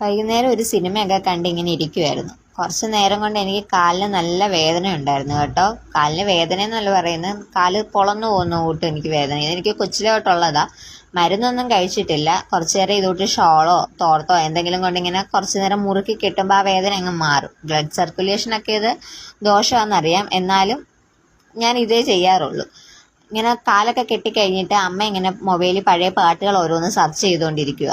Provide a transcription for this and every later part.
വൈകുന്നേരം ഒരു സിനിമയൊക്കെ കണ്ട് ഇങ്ങനെ ഇരിക്കുമായിരുന്നു കുറച്ച് നേരം കൊണ്ട് എനിക്ക് കാലിന് നല്ല വേദന ഉണ്ടായിരുന്നു കേട്ടോ. കാലിന് വേദന എന്നല്ല പറയുന്നത്. കാൽ പൊളന്നു പോകുന്ന കൂട്ട് എനിക്ക് വേദന. എനിക്ക് കൊച്ചിലെ തൊട്ടുള്ളതാ മരുന്നൊന്നും കഴിച്ചിട്ടില്ല. കുറച്ച് നേരം ഇതോട്ട് ഷോളോ തോർത്തോ എന്തെങ്കിലും കൊണ്ട് ഇങ്ങനെ കുറച്ച് നേരം മുറുക്കി കിട്ടുമ്പോൾ ആ വേദന അങ്ങ് മാറും. ബ്ലഡ് സർക്കുലേഷൻ ഒക്കെ ഇത് ദോഷമാണെന്നറിയാം. എന്നാലും ഞാൻ ഇതേ ചെയ്യാറുള്ളൂ. ഇങ്ങനെ കാലൊക്കെ കെട്ടിക്കഴിഞ്ഞിട്ട് അമ്മ ഇങ്ങനെ മൊബൈലിൽ പഴയ പാട്ടുകൾ ഓരോന്ന് സെർച്ച് ചെയ്തുകൊണ്ടിരിക്കുക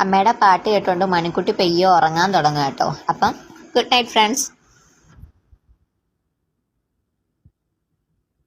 അമ്മയുടെ പാട്ട് കേട്ടുകൊണ്ട് മണിക്കുട്ടി പെയ്യോ ഉറങ്ങാൻ തുടങ്ങുക കേട്ടോ. അപ്പം ഗുഡ് നൈറ്റ് ഫ്രണ്ട്സ്